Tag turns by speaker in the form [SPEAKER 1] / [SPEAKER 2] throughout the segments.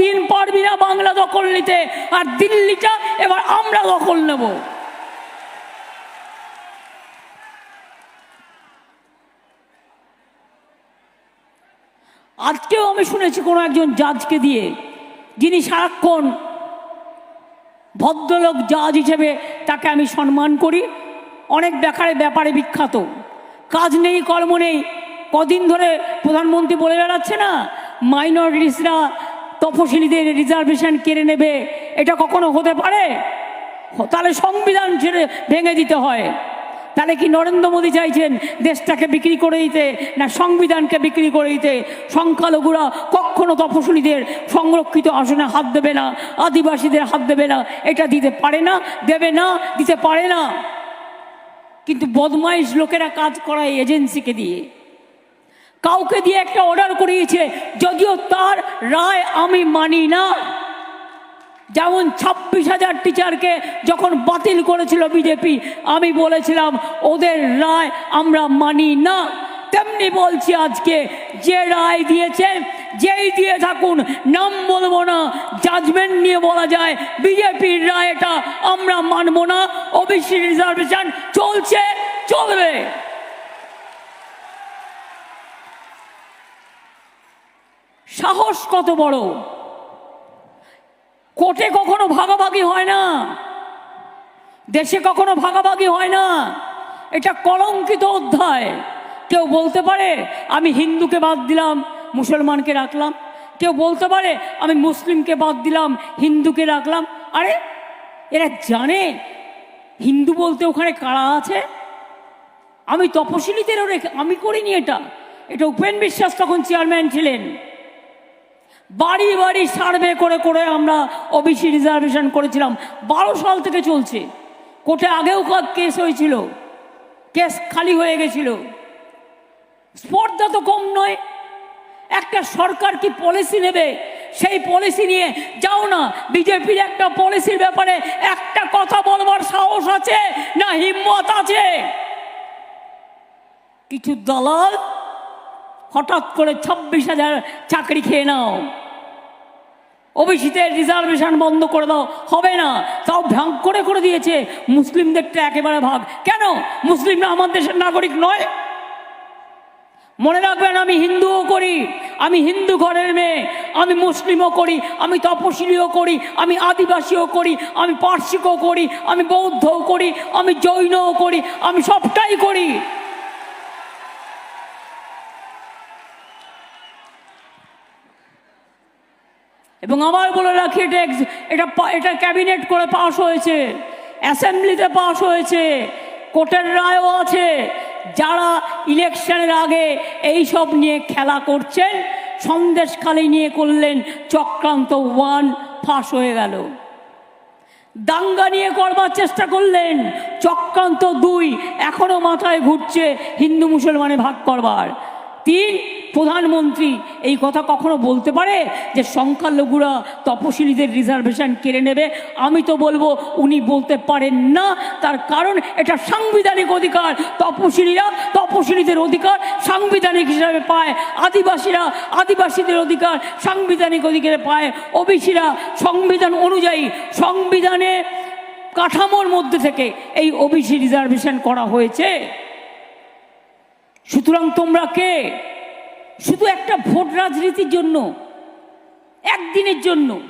[SPEAKER 1] দিন পারবি না বাংলা দখল নিতে আর দিল্লিটা এবার আমরা দখল নেব। আজকেও আমি শুনেছি কোনো একজন জাজকে দিয়ে, যিনি সারাক্ষণ ভদ্রলোক জাজ হিসেবে তাকে আমি সম্মান করি। অনেক ব্যাপারে ব্যাপারে বিখ্যাত। কাজ নেই, কর্ম নেই। কদিন ধরে প্রধানমন্ত্রী বলে বেড়াচ্ছে না, মাইনরিটিসরা তপশিলীদের রিজার্ভেশন কেড়ে নেবে, এটা কখনো হতে পারে? তাহলে সংবিধান ছেড়ে ভেঙে দিতে হয়। তাহলে কি নরেন্দ্র মোদী চাইছেন দেশটাকে বিক্রি করে দিতে, না সংবিধানকে বিক্রি করে দিতে? সংখ্যালঘুরা কখনো তপশিলীদের সংরক্ষিত আসনে হাত দেবে না, আদিবাসীদের হাত দেবে না, এটা দিতে পারে না, দেবে না, দিতে পারে না। কিন্তু বদমাইশ লোকেরা কাজ করায় এজেন্সিকে দিয়ে। কাউকে দিয়ে একটা অর্ডার করিয়েছে, যদিও তার রায় আমি মানি না। যেমন ছাব্বিশ হাজার টিচারকে যখন বাতিল করেছিল বিজেপি আমি বলেছিলাম, ওদের রায় আমরা মানি না। তেমনি বলছি আজকে, যে রায় দিয়েছে, যেই দিয়ে থাকুন, নাম বলব না জাজমেন্ট নিয়ে বলা যায় বিজেপির রায় এটা আমরা মানবো না ওবিসি রিজার্ভেশন চলছে, চলবে। সাহস কত বড়? কোটে কখনো ভাগাভাগি হয় না। দেশে কখনো ভাগাভাগি হয় না। এটা কলঙ্কিত অধ্যায়। কেউ বলতে পারে, আমি হিন্দুকে বাদ দিলাম, মুসলমানকে রাখলাম। কেউ বলতে পারে, আমি মুসলিমকে বাদ দিলাম, হিন্দুকে রাখলাম। আরে, এরা জানে, হিন্দু বলতে ওখানে কারা আছে? আমি তপশিলীদেরও রেখে, আমি করিনি এটা। এটা উপেন বিশ্বাস তখন চেয়ারম্যান ছিলেন। বাড়ি বাড়ি সার্ভে করে করে আমরা ওবিসি রিজার্ভেশন করেছিলাম। বারো সাল থেকে চলছে। কোর্টে আগেও কেস হয়েছিল। কেস খালি হয়ে গেছিল। স্পর্ধা তো কম নয়। একটা সরকার কি পলিসি নেবে? সেই পলিসি নিয়ে যাও না। বিজেপির একটা পলিসির ব্যাপারে একটা কথা বলবার সাহস আছে না হিম্মত আছে? কিছু দলাল হঠাৎ করে ছাব্বিশ হাজার চাকরি খেয়ে নাও। ওবিসিতে রিজার্ভেশন বন্ধ করে দাও। হবে না। তাও ভাগ করে করে দিয়েছে। মুসলিমদেরটা একেবারে ভাগ। কেন? মুসলিমরা আমার দেশের নাগরিক নয়। মনে রাখবেন, আমি হিন্দুও করি। আমি হিন্দু ঘরের মেয়ে। আমি মুসলিমও করি। আমি তপশিলীও করি। আমি আদিবাসীও করি। আমি পার্সিকও করি। আমি বৌদ্ধও করি। আমি জৈনও করি। আমি সবটাই করি। এবং আবার বলে রাখি, এটা এটা এটা ক্যাবিনেট করে পাশ হয়েছে। অ্যাসেম্বলিতে পাশ হয়েছে। কোর্টের রায়ও আছে। যারা ইলেকশনের আগে এই সব নিয়ে খেলা করছেন, সন্দেশখালি নিয়ে করলেন, চক্রান্ত ওয়ান ফাঁস হয়ে গেল। দাঙ্গা নিয়ে করবার চেষ্টা করলেন, চক্রান্ত দুই, এখনও মাথায় ঘুরছে হিন্দু মুসলমানে ভাগ করবার। তিন প্রধানমন্ত্রী এই কথা কখনো বলতে পারে যে সংখ্যালঘুরা তপশিলীদের রিজার্ভেশন কেড়ে নেবে? আমি তো বলব, উনি বলতে পারেন না। তার কারণ এটা সাংবিধানিক অধিকার। তপশিলীরা তপশিলীদের অধিকার সাংবিধানিক হিসাবে পায়। আদিবাসীরা আদিবাসীদের অধিকার সাংবিধানিক অধিকারে পায়। ওবিসিরা সংবিধান অনুযায়ী সংবিধানে কাঠামোর মধ্যে থেকে এই ওবিসি রিজার্ভেশন করা হয়েছে। সুতরাং তোমরা কে? শুধু একটা ভোট রাজনীতির জন্য, একদিনের জন্য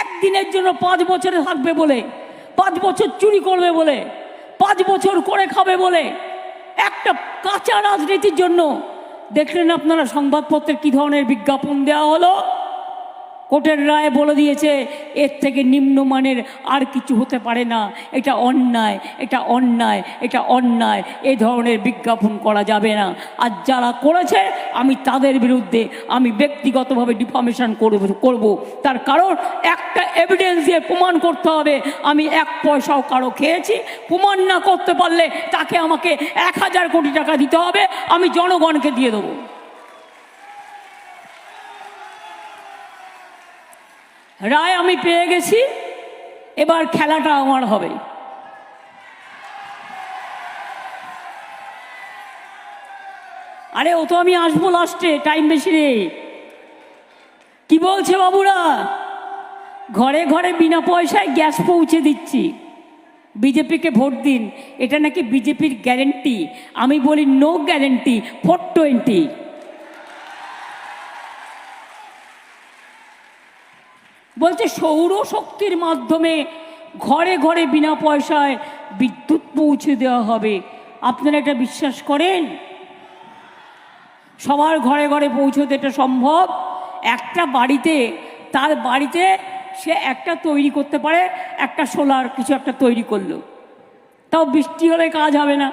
[SPEAKER 1] একদিনের জন্য পাঁচ বছরে থাকবে বলে, পাঁচ বছর চুরি করবে বলে, পাঁচ বছর করে খাবে বলে, একটা কাঁচা রাজনীতির জন্য। দেখলেন আপনারা সংবাদপত্রে কী ধরনের বিজ্ঞাপন দেওয়া হলো? কোর্টের রায় বলে দিয়েছে, এর থেকে নিম্নমানের আর কিছু হতে পারে না। এটা অন্যায় এটা অন্যায় এটা অন্যায়। এ ধরনের বিজ্ঞাপন করা যাবে না। আর যারা করেছে, আমি তাদের বিরুদ্ধে আমি ব্যক্তিগতভাবে ডিফামেশন করব করব। তার কারণ একটা এভিডেন্স দিয়ে প্রমাণ করতে হবে, আমি এক পয়সাও কারও খেয়েছি। প্রমাণ না করতে পারলে তাকে আমাকে এক হাজার কোটি টাকা দিতে হবে, আমি জনগণকে দিয়ে দেবো। রায় আমি পেয়ে গেছি, এবার খেলাটা আমার হবে। আরে ও তো আমি আসব লাস্টে, টাইম বেশি নেই। কি বলছে বাবুরা? ঘরে ঘরে বিনা পয়সায় গ্যাস পৌঁছে দিচ্ছি। বিজেপিকে ভোট দিন, এটা নাকি বিজেপির গ্যারেন্টি? আমি বলি নো গ্যারেন্টি ফোর টোয়েন্টি বলছে সৌরশক্তির মাধ্যমে ঘরে ঘরে বিনা পয়সায় বিদ্যুৎ পৌঁছে দেওয়া হবে। আপনারা এটা বিশ্বাস করেন? সবার ঘরে ঘরে পৌঁছতে এটা সম্ভব? একটা বাড়িতে, তার বাড়িতে সে একটা তৈরি করতে পারে, একটা সোলার কিছু একটা তৈরি করল। তাও বৃষ্টি হলে কাজ হবে না।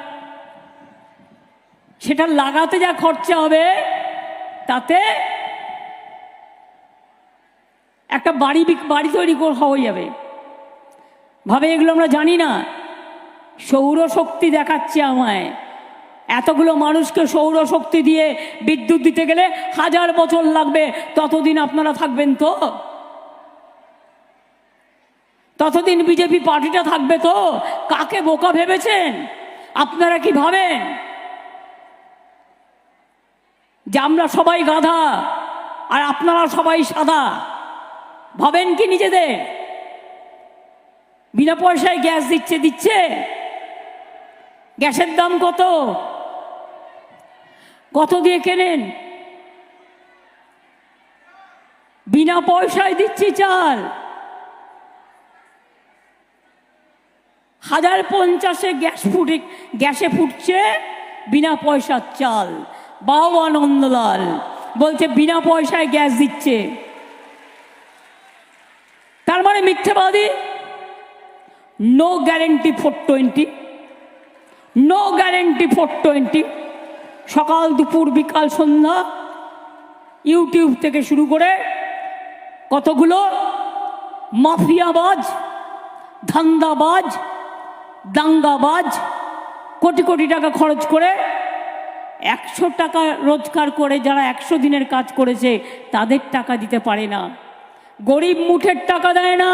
[SPEAKER 1] সেটা লাগাতে যা খরচা হবে, তাতে একটা বাড়ি বাড়ি তৈরি হয়ে যাবে। ভাবে এগুলো আমরা জানি না। সৌরশক্তি দেখাচ্ছে আমায়। এতগুলো মানুষকে সৌরশক্তি দিয়ে বিদ্যুৎ দিতে গেলে হাজার বছর লাগবে। ততদিন আপনারা থাকবেন তো? ততদিন বিজেপি পার্টিটা থাকবে তো? কাকে বোকা ভেবেছেন? আপনারা কি ভাবেন? যে আমরা সবাই গাধা আর আপনারা সবাই সাদা। ভাবেন কি নিজেদের? বিনা পয়সায় গ্যাস দিচ্ছে দিচ্ছে? গ্যাসের দাম কত? কত দিয়ে কেনেন? বিনা পয়সায় দিচ্ছি চাল। হাজার পঞ্চাশে গ্যাস ফুটে, গ্যাসে ফুটছে বিনা পয়সার চাল। বাবা আনন্দলাল, বলছে বিনা পয়সায় গ্যাস দিচ্ছে। তার মানে মিথ্যেবাদী? No guarantee four twenty no guarantee four twenty সকাল, দুপুর, বিকাল, সন্ধ্যা ইউটিউব থেকে শুরু করে কতগুলো? মাফিয়াবাজ, ধান্দাবাজ, দাঙ্গাবাজ কোটি কোটি টাকা খরচ করে একশো টাকা রোজগার করে যারা একশো দিনের কাজ করেছে, তাদের টাকা দিতে পারে না। গরিব মুঠের টাকা দেয় না,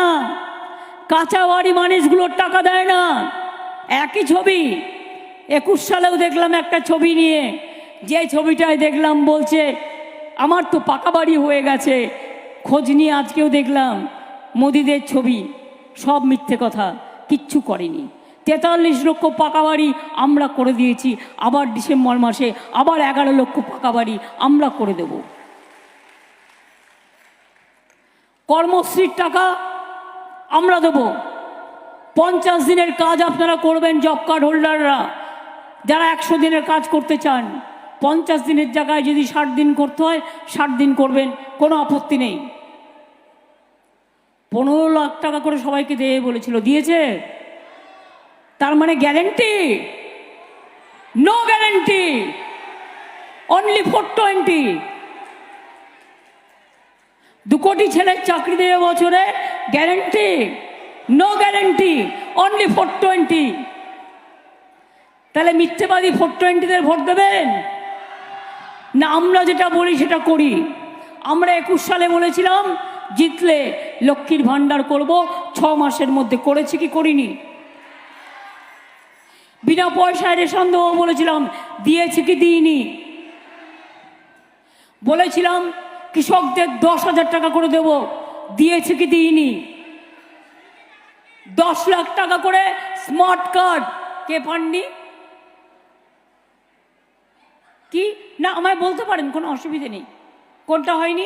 [SPEAKER 1] কাঁচা বাড়ি মানুষগুলোর টাকা দেয় না। একই ছবি। একুশ সালেও দেখলাম একটা ছবি নিয়ে। যে ছবিটায় দেখলাম বলছে, আমার তো পাকা বাড়ি হয়ে গেছে, খোঁজ নিয়ে আজকেও দেখলাম। মোদিদের ছবি। সব মিথ্যে কথা, কিচ্ছু করেনি। তেতাল্লিশ লক্ষ পাকা বাড়ি আমরা করে দিয়েছি, আবার ডিসেম্বর মাসে আবার এগারো লক্ষ পাকা বাড়ি আমরা করে দেব। কর্মশ্রীর টাকা আমরা দেব। পঞ্চাশ দিনের কাজ আপনারা করবেন জব কার্ড হোল্ডাররা যারা একশো দিনের কাজ করতে চান, পঞ্চাশ দিনের জায়গায় যদি ষাট দিন করতে হয়, ষাট দিন করবেন, কোনো আপত্তি নেই। পনেরো লাখ টাকা করে সবাইকে দিয়ে বলেছিল। দিয়েছে? তার মানে guarantee no guarantee only four twenty দু কোটি ছেলের চাকরি দেবে বছরে guarantee no guarantee only four twenty তাহলে মিথ্যেবাদী ফোর টোয়েন্টিদের ভোট দেবেন? না, আমরা যেটা বলি সেটা করি। আমরা একুশ সালে বলেছিলাম, জিতলে লক্ষ্মীর ভাণ্ডার করব, ছ মাসের মধ্যে করেছি কি করিনি? বিনা পয়সায় রেশন দেবো বলেছিলাম, দিয়েছি কি দিইনি? বলেছিলাম কৃষকদের দশ হাজার টাকা করে দেব। দিয়েছে কি দিইনি। দশ লাখ টাকা করে স্মার্ট কার্ড কে পাননি? কি? না, আমায় বলতে পারেন, কোনো অসুবিধে নেই। কোনটা হয়নি?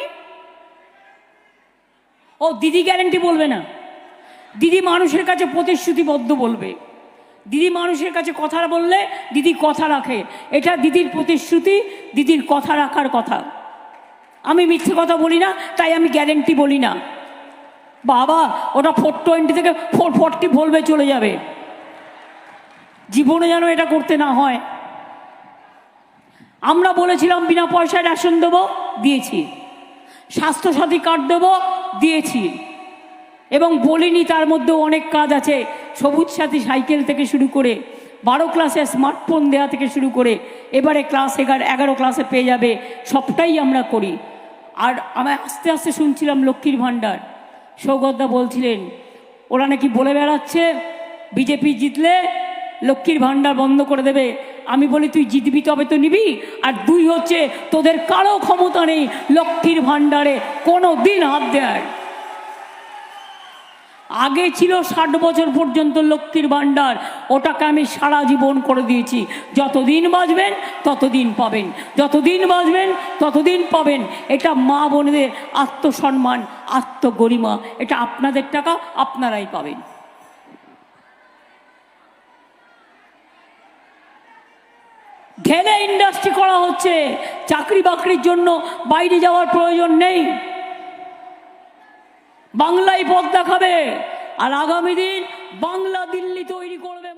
[SPEAKER 1] ও, দিদি গ্যারেন্টি বলবে না। দিদি মানুষের কাছে প্রতিশ্রুতিবদ্ধ বলবে। দিদি মানুষের কাছে কথা বললে দিদি কথা রাখে। এটা দিদির প্রতিশ্রুতি, দিদির কথা রাখার কথা। আমি মিথ্যে কথা বলি না, তাই আমি গ্যারেন্টি বলি না। বাবা, ওটা ফোর টোয়েন্টি থেকে ফোর ফোরটি ভোলবে চলে যাবে। জীবনে যেন এটা করতে না হয়। আমরা বলেছিলাম বিনা পয়সায় রেশন দেবো, দিয়েছি। স্বাস্থ্যসাথী কার্ড দেবো, দিয়েছি। এবং বলিনি তার মধ্যেও অনেক কাজ আছে, সবুজ সাথী সাইকেল থেকে শুরু করে বারো ক্লাসে স্মার্টফোন দেওয়া থেকে শুরু করে এবারে ক্লাস এগারো এগারো ক্লাসে পেয়ে যাবে, সবটাই আমরা করি। আর আমি আস্তে আস্তে শুনছিলাম লক্ষ্মীর ভাণ্ডার। সৌগতদা বলছিলেন, ওরা নাকি বলে বেড়াচ্ছে, বিজেপি জিতলে লক্ষ্মীর ভাণ্ডার বন্ধ করে দেবে। আমি বলি, তুই জিতবি তবে তো নিবি, আর দুই হচ্ছে তোদের কারও ক্ষমতা নেই লক্ষ্মীর ভাণ্ডারে কোনো দিন হাত দেয় আগে ছিল ষাট বছর পর্যন্ত লক্ষ্মীর ভাণ্ডার, ওটাকে আমি সারা জীবন করে দিয়েছি। যতদিন বাঁচবেন, ততদিন পাবেন। যতদিন বাঁচবেন, ততদিন পাবেন। এটা মা বোনেদের আত্মসম্মান, আত্মগরিমা, এটা আপনাদের টাকা, আপনারাই পাবেন। ঢেলে ইন্ডাস্ট্রি করা হচ্ছে। চাকরি বাকরির জন্য বাইরে যাওয়ার প্রয়োজন নেই। বাংলায় পথ দেখাবে। আর আগামী দিন বাংলা দিল্লি তৈরি করবে